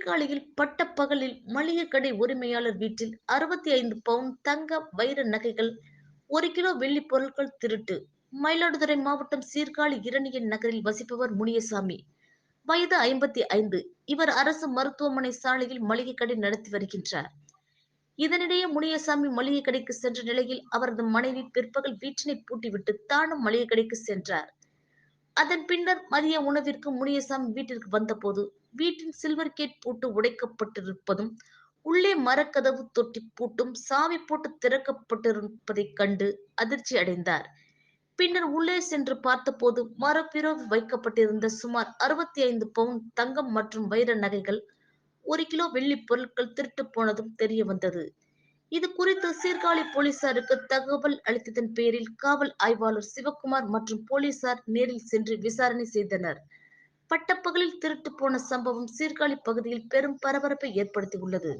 சீர்காழியில் பட்டப்பகலில் மளிகை கடை உரிமையாளர் வீட்டில் அறுபத்தி ஐந்து பவுன் தங்க வைர நகைகள் ஒரு கிலோ வெள்ளி பொருட்கள் திருட்டு. மயிலாடுதுறை மாவட்டம் சீர்காழி இரணியன் நகரில் வசிப்பவர் முனியசாமி. வயது ஐம்பத்தி ஐந்து இவர் அரசு மருத்துவமனை சாலையில் மளிகை கடை நடத்தி வருகின்றார். இதனிடையே முனியசாமி மளிகை கடைக்கு சென்ற நிலையில் அவரது மனைவி பிற்பகல் வீட்டினை பூட்டிவிட்டு தானும் மளிகை கடைக்கு சென்றார். அதன் பின்னர் மதிய உணவிற்கு முனியசாமி வீட்டிற்கு வந்தபோது வீட்டின் சில்வர் கேட் பூட்டு உடைக்கப்பட்டிருப்பதும் உள்ளே மரக்கதவு தொட்டி பூட்டும் சாவி போட்டு திறக்கப்பட்டிருப்பதைக் கண்டு அதிர்ச்சி அடைந்தார். பின்னர் உள்ளே சென்று பார்த்தபோது மரப்பிரவு வைக்கப்பட்டிருந்த சுமார் அறுபத்தி ஐந்து பவுன் தங்கம் மற்றும் வைர நகைகள் ஒரு கிலோ வெள்ளி பொருட்கள் திருட்டு போனதும் தெரிய வந்தது. இது குறித்து சீர்காழி போலீசாருக்கு தகவல் அளித்ததன் பேரில் காவல் ஆய்வாளர் சிவக்குமார் மற்றும் போலீசார் நேரில் சென்று விசாரணை செய்தனர். பட்டப்பகலில் திருட்டு போன சம்பவம் சீர்காழி பகுதியில் பெரும் பரபரப்பை ஏற்படுத்தியுள்ளது.